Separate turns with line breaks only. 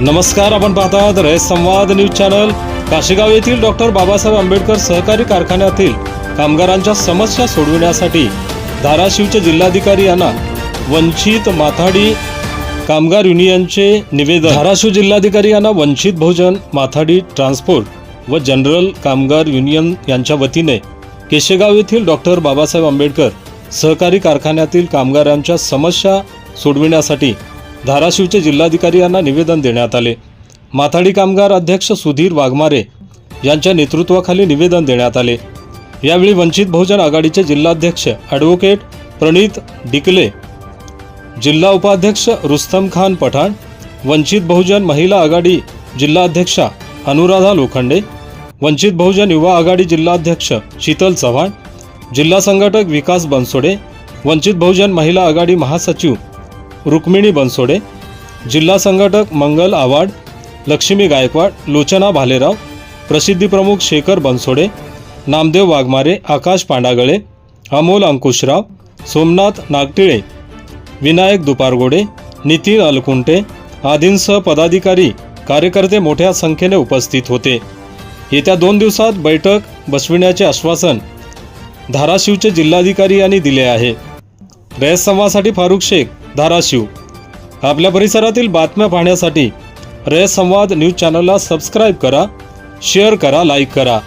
नमस्कार आपण पाहतात रयत संवाद न्यूज चॅनल. काशीगाव येथील डॉक्टर बाबासाहेब आंबेडकर सहकारी कारखान्यातील कामगारांच्या समस्या सोडविण्यासाठी धाराशिवचे जिल्हाधिकारी यांना वंचित माथाडी कामगार युनियनचे निवेदन. धाराशिव जिल्हाधिकारी यांना वंचित भोजन माथाडी ट्रान्सपोर्ट व जनरल कामगार युनियन यांच्या वतीने केशेगाव येथील डॉक्टर बाबासाहेब आंबेडकर सहकारी कारखान्यातील कामगारांच्या समस्या सोडविण्यासाठी धाराशिवचे जिल्हाधिकारी यांना निवेदन देण्यात आले. माथाडी कामगार अध्यक्ष सुधीर वाघमारे यांच्या नेतृत्वाखाली निवेदन देण्यात आले. यावेळी वंचित बहुजन आघाडीचे जिल्हाध्यक्ष ॲडव्होकेट प्रणित डिकले जिल्हा उपाध्यक्ष रुस्तम खान पठाण वंचित बहुजन महिला आघाडी जिल्हाध्यक्षा अनुराधा लोखंडे वंचित बहुजन युवा आघाडी जिल्हाध्यक्ष शीतल चव्हाण जिल्हा संघटक विकास बनसोडे वंचित बहुजन महिला आघाडी महासचिव रुक्मिणी बनसोडे जिल्हा संघटक मंगल आवाड लक्ष्मी गायकवाड लोचना भालेराव प्रसिद्धीप्रमुख शेखर बनसोडे नामदेव वाघमारे आकाश पांडागळे अमोल अंकुशराव सोमनाथ नागटिळे विनायक दुपारगोडे नितीन अलकुंटे आदींसह पदाधिकारी कार्यकर्ते मोठ्या संख्येने उपस्थित होते. येत्या दोन दिवसात बैठक बसविण्याचे आश्वासन धाराशिवचे जिल्हाधिकारी यांनी दिले आहे. रयत संवादसाठी फारुख शेख. धाराशिव. आपल्या परिसरातील बातम्या पाहण्यासाठी रयत संवाद न्यूज चॅनलला सबस्क्राईब करा शेअर करा लाईक करा.